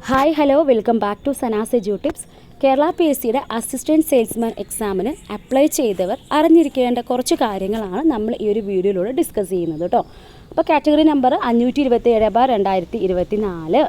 Hi hello welcome back to Sanas edu tips Kerala P S സിയുടെ assistant salesman എക്സാമിന് apply ചെയ്തവർ അറിഞ്ഞിരിക്കേണ്ട കുറച്ച് കാര്യങ്ങളാണ് നമ്മൾ ഈ ഒരു വീഡിയോയിലൂടെ ഡിസ്കസ് ചെയ്യുന്നത് കേട്ടോ അപ്പോൾ കാറ്റഗറി നമ്പർ അഞ്ഞൂറ്റി ഇരുപത്തി ഏഴ് ബാർ രണ്ടായിരത്തി ഇരുപത്തി നാല്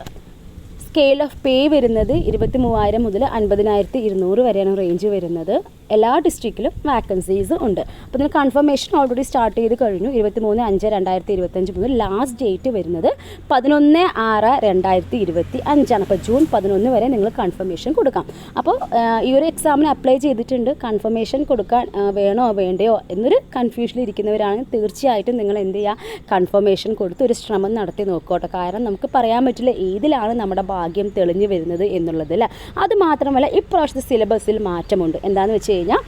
സ്കെയിൽ ഓഫ് പേ വരുന്നത് ഇരുപത്തി മൂവായിരം മുതൽ അൻപതിനായിരത്തി ഇരുന്നൂറ് വരെയാണ് റേഞ്ച് വരുന്നത്. എല്ലാ ഡിസ്ട്രിക്റ്റിലും വാക്കൻസീസ് ഉണ്ട്. അപ്പോൾ ഇതിന് കൺഫർമേഷൻ ഓൾറെഡി സ്റ്റാർട്ട് ചെയ്ത് കഴിഞ്ഞു. ഇരുപത്തി മൂന്ന് അഞ്ച് രണ്ടായിരത്തി ഇരുപത്തഞ്ച് മുതൽ ലാസ്റ്റ് ഡേറ്റ് വരുന്നത് പതിനൊന്ന് ആറ് രണ്ടായിരത്തി ഇരുപത്തി അഞ്ചാണ് അപ്പോൾ ജൂൺ പതിനൊന്ന് വരെ നിങ്ങൾ കൺഫർമേഷൻ കൊടുക്കാം. അപ്പോൾ ഈ ഒരു എക്സാമിന് അപ്ലൈ ചെയ്തിട്ടുണ്ട്. കൺഫർമേഷൻ കൊടുക്കാൻ വേണോ വേണ്ടയോ എന്നൊരു കൺഫ്യൂഷനിൽ ഇരിക്കുന്നവരാണെങ്കിൽ തീർച്ചയായിട്ടും നിങ്ങൾ എന്ത് ചെയ്യുക കൺഫർമേഷൻ കൊടുത്ത് ഒരു ശ്രമം നടത്തി നോക്കോട്ടെ കാരണം നമുക്ക് പറയാൻ പറ്റില്ല ഏതിലാണ് നമ്മുടെ ഭാഗ്യം തെളിഞ്ഞു വരുന്നത് എന്നുള്ളത് അല്ലേ? അത് മാത്രമല്ല ഇപ്രാവശ്യത്തെ സിലബസിൽ മാറ്റമുണ്ട്. എന്താണെന്ന് വെച്ച് കഴിഞ്ഞാൽ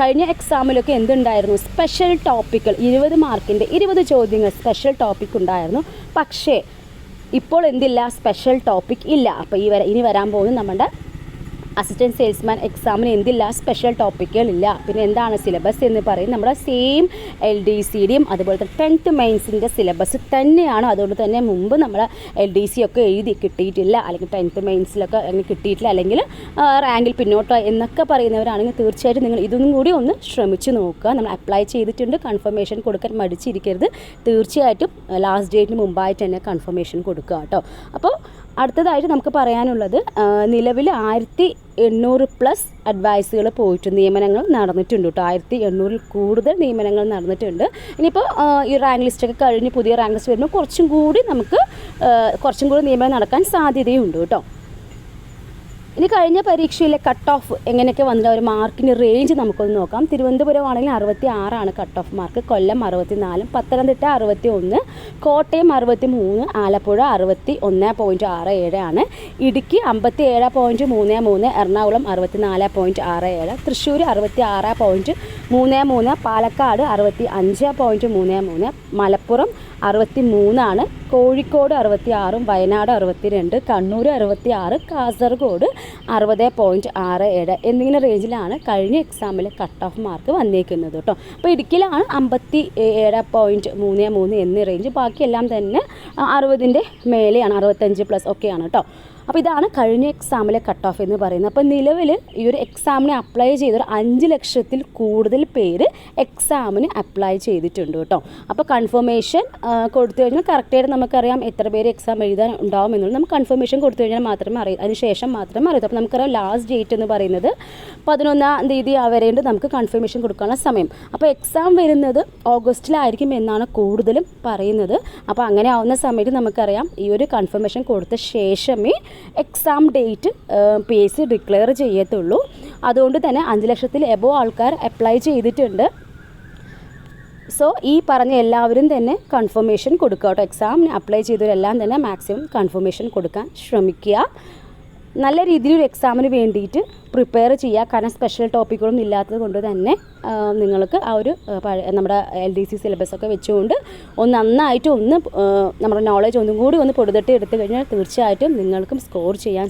കഴിഞ്ഞ എക്സാമിലൊക്കെ എന്തുണ്ടായിരുന്നു? സ്പെഷ്യൽ ടോപ്പിക്കൽ ഇരുപത് മാർക്കിന്റെ ഇരുപത് ചോദ്യങ്ങൾ സ്പെഷ്യൽ ടോപ്പിക് ഉണ്ടായിരുന്നു. പക്ഷേ ഇപ്പോൾ എന്തില്ല? സ്പെഷ്യൽ ടോപ്പിക് ഇല്ല. അപ്പോൾ ഈ വര ഇനി വരാൻ പോകുന്നത് നമ്മുടെ അസിസ്റ്റന്റ് സെയിൽസ്മാൻ എക്സാമിന് എന്തില്ല സ്പെഷ്യൽ ടോപ്പിക്കുകളില്ല പിന്നെ എന്താണ് സിലബസ് എന്ന് പറയും. നമ്മുടെ സെയിം എൽ ഡി സി ഡിയും അതുപോലെ തന്നെ ടെൻത്ത് മെയിൻസിന്റെ സിലബസ് തന്നെയാണ്. അതുകൊണ്ട് തന്നെ മുമ്പ് നമ്മൾ എൽ ഡി സി ഒക്കെ എഴുതി കിട്ടിയിട്ടില്ല. അല്ലെങ്കിൽ ടെൻത്ത് മെയിൻസിലൊക്കെ അങ്ങനെ കിട്ടിയിട്ടില്ല. അല്ലെങ്കിൽ റാങ്കിൽ പിന്നോട്ടോ എന്നൊക്കെ പറയുന്നവരാണെങ്കിൽ തീർച്ചയായിട്ടും നിങ്ങൾ ഇതൊന്നും കൂടി ഒന്ന് ശ്രമിച്ചു നോക്കുക. നമ്മൾ അപ്ലൈ ചെയ്തിട്ടുണ്ട്. കൺഫർമേഷൻ കൊടുക്കാൻ മടിച്ചിരിക്കരുത്. തീർച്ചയായിട്ടും ലാസ്റ്റ് ഡേറ്റിന് മുമ്പായിട്ട് തന്നെ കൺഫർമേഷൻ കൊടുക്കുക കേട്ടോ. അപ്പോൾ അടുത്തതായിട്ട് നമുക്ക് പറയാനുള്ളത് നിലവിൽ ആയിരത്തി എണ്ണൂറ് പ്ലസ് അഡ്വൈസുകൾ പോയിട്ട് നിയമനങ്ങൾ നടന്നിട്ടുണ്ട് കേട്ടോ ആയിരത്തി എണ്ണൂറിൽ കൂടുതൽ നിയമനങ്ങൾ നടന്നിട്ടുണ്ട്. ഇനിയിപ്പോൾ ഈ റാങ്ക് ലിസ്റ്റൊക്കെ കഴിഞ്ഞ് പുതിയ റാങ്ക് ലിസ്റ്റ് വരുമ്പോൾ കുറച്ചും കൂടി നമുക്ക് കുറച്ചും കൂടി നിയമനം നടക്കാൻ സാധ്യതയുണ്ട് കേട്ടോ ഇനി കഴിഞ്ഞ പരീക്ഷയിലെ കട്ട് ഓഫ് എങ്ങനെയൊക്കെ വന്നിട്ട് ഒരു മാർക്കിന്റെ റേഞ്ച് നമുക്കൊന്ന് നോക്കാം. തിരുവനന്തപുരം ആണെങ്കിൽ അറുപത്തി ആറാണ് കട്ട് ഓഫ് മാർക്ക് കൊല്ലം അറുപത്തി നാലും പത്തനംതിട്ട അറുപത്തി ഒന്ന് കോട്ടയം അറുപത്തി മൂന്ന് ആലപ്പുഴ അറുപത്തി ഒന്ന് പോയിന്റ് ആറ് ഏഴ് ആണ്. ഇടുക്കി അമ്പത്തി ഏഴ് പോയിന്റ് മൂന്ന് മൂന്ന് എറണാകുളം അറുപത്തി നാല് പോയിന്റ് ആറ് ഏഴ് തൃശ്ശൂർ അറുപത്തി ആറ് പോയിന്റ് മൂന്ന് മൂന്ന് പാലക്കാട് അറുപത്തി അഞ്ച് പോയിന്റ് മൂന്ന് മൂന്ന് മലപ്പുറം അറുപത്തി മൂന്നാണ് കോഴിക്കോട് അറുപത്തി ആറും വയനാട് അറുപത്തി രണ്ട് കണ്ണൂർ അറുപത്തി ആറ് കാസർഗോഡ് അറുപത് പോയിന്റ് ആറ് ഏഴ് എന്നിങ്ങനെ റേഞ്ചിലാണ് കഴിഞ്ഞ എക്സാമിൽ കട്ട് ഓഫ് മാർക്ക് വന്നേക്കുന്നത് കേട്ടോ അപ്പോൾ ഇടുക്കിയിലാണ് അമ്പത്തി ഏഴ് പോയിന്റ് മൂന്ന് മൂന്ന് എന്നീ റേഞ്ച് ബാക്കിയെല്ലാം തന്നെ അറുപതിന്റെ മേലെയാണ് അറുപത്തഞ്ച് പ്ലസ് ഒക്കെയാണ് കേട്ടോ അപ്പോൾ ഇതാണ് കഴിഞ്ഞ എക്സാമിലെ കട്ട് ഓഫ് എന്ന് പറയുന്നത്. അപ്പോൾ നിലവിൽ ഈ ഒരു എക്സാമിന് അപ്ലൈ ചെയ്തൊരു അഞ്ച് ലക്ഷത്തിൽ കൂടുതൽ പേര് എക്സാമിന് അപ്ലൈ ചെയ്തിട്ടുണ്ട് കേട്ടോ അപ്പോൾ കൺഫർമേഷൻ കൊടുത്തു കഴിഞ്ഞാൽ കറക്റ്റായിട്ട് നമുക്കറിയാം എത്ര പേര് എക്സാം എഴുതാൻ ഉണ്ടാവും എന്നുള്ളത്. നമുക്ക് കൺഫർമേഷൻ കൊടുത്തു കഴിഞ്ഞാൽ മാത്രമേ അറിയൂ. അതിന് ശേഷം മാത്രമേ അറിയൂ. അപ്പോൾ നമുക്കറിയാം ലാസ്റ്റ് ഡേറ്റ് എന്ന് പറയുന്നത് പതിനൊന്നാം തീയതി വരെയുണ്ട് നമുക്ക് കൺഫർമേഷൻ കൊടുക്കാനുള്ള സമയം. അപ്പോൾ എക്സാം വരുന്നത് ഓഗസ്റ്റിലായിരിക്കും എന്നാണ് കൂടുതലും പറയുന്നത്. അപ്പോൾ അങ്ങനെ ആവുന്ന സമയത്ത് നമുക്കറിയാം ഈ ഒരു കൺഫർമേഷൻ കൊടുത്ത ശേഷമേ exam date P S C declare ചെയ്യത്തുള്ളൂ. അതുകൊണ്ട് തന്നെ അഞ്ച് ലക്ഷത്തിൽ എബോ ആൾക്കാർ അപ്ലൈ ചെയ്തിട്ടുണ്ട്. സോ ഈ പറഞ്ഞ എല്ലാവരും തന്നെ കൺഫർമേഷൻ കൊടുക്കുക കേട്ടോ. എക്സാമിന് അപ്ലൈ ചെയ്തവരെല്ലാം തന്നെ മാക്സിമം കൺഫർമേഷൻ കൊടുക്കാൻ ശ്രമിക്കുക. നല്ല രീതിയിൽ ഒരു എക്സാമിന് വേണ്ടിയിട്ട് പ്രിപ്പയർ ചെയ്യുക. കാരണം സ്പെഷ്യൽ ടോപ്പിക്കുകളൊന്നും ഇല്ലാത്തത് കൊണ്ട് തന്നെ നിങ്ങൾക്ക് ആ ഒരു നമ്മുടെ എൽ ഡി സി സിലബസ് ഒക്കെ വെച്ചുകൊണ്ട് ഒന്ന് നന്നായിട്ട് ഒന്ന് നമ്മുടെ നോളജ് ഒന്നും കൂടി ഒന്ന് പൊടുതട്ടി എടുത്തു കഴിഞ്ഞാൽ തീർച്ചയായിട്ടും നിങ്ങൾക്കും സ്കോർ ചെയ്യാൻ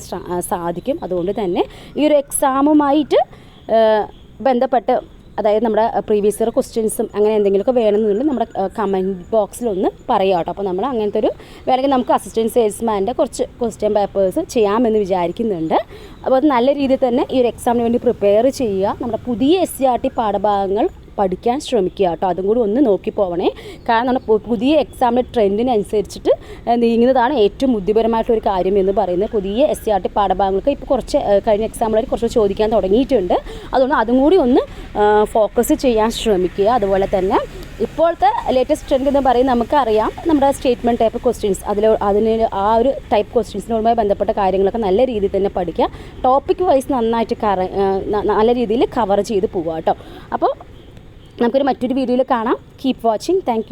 സാധിക്കും. അതുകൊണ്ട് തന്നെ ഈ ഒരു എക്സാമുമായിട്ട് ബന്ധപ്പെട്ട് അതായത് നമ്മുടെ പ്രീവിയസ് ഇയർ ക്വസ്റ്റ്യൻസും അങ്ങനെ എന്തെങ്കിലുമൊക്കെ വേണമെന്നുണ്ടെങ്കിൽ നമ്മുടെ കമന്റ് ബോക്സിലൊന്ന് പറയാം കേട്ടോ. അപ്പോൾ നമ്മൾ അങ്ങനത്തെ ഒരു വേണമെങ്കിൽ നമുക്ക് അസിസ്റ്റന്റ് സെയിൽസ്മാന്റെ കുറച്ച് ക്വസ്റ്റ്യൻ പേപ്പേഴ്സ് ചെയ്യാമെന്ന് വിചാരിക്കുന്നുണ്ട്. അപ്പോൾ അത് നല്ല രീതിയിൽ തന്നെ ഈ ഒരു എക്സാമിന് വേണ്ടി പ്രിപ്പയർ ചെയ്യുക. നമ്മുടെ പുതിയ എസ് സി ആർ ടി പാഠഭാഗങ്ങൾ പഠിക്കാൻ ശ്രമിക്കുക കേട്ടോ. അതും കൂടി ഒന്ന് നോക്കി പോവണേ. കാരണം പുതിയ എക്സാമിന്റെ ട്രെൻഡിനനുസരിച്ചിട്ട് നീങ്ങുന്നതാണ് ഏറ്റവും ബുദ്ധിപരമായിട്ടുള്ള ഒരു കാര്യം എന്ന് പറയുന്നത്. പുതിയ എസ് സി ആർ ടി പാഠഭാഗങ്ങൾക്ക് ഇപ്പോൾ കുറച്ച് കഴിഞ്ഞ എക്സാമുകളിൽ കുറച്ച് ചോദിക്കാൻ തുടങ്ങിയിട്ടുണ്ട്. അതുകൊണ്ട് അതും കൂടി ഒന്ന് ഫോക്കസ് ചെയ്യാൻ ശ്രമിക്കുക. അതുപോലെ തന്നെ ഇപ്പോഴത്തെ ലേറ്റസ്റ്റ് ട്രെൻഡ് എന്ന് പറയുന്നത് നമുക്കറിയാം. നമ്മുടെ സ്റ്റേറ്റ്മെന്റ് ടൈപ്പ് ക്വസ്റ്റ്യൻസ് അതിൽ അതിന് ആ ഒരു ടൈപ്പ് ക്വസ്റ്റ്യൻസിനോടുമായി ബന്ധപ്പെട്ട കാര്യങ്ങളൊക്കെ നല്ല രീതിയിൽ തന്നെ പഠിക്കുക. ടോപ്പിക് വൈസ് നന്നായിട്ട് കറ നല്ല രീതിയിൽ കവർ ചെയ്ത് പോവുക കേട്ടോ. അപ്പോൾ നമുക്കൊരു മറ്റൊരു വീഡിയോയിൽ കാണാം. Keep watching thank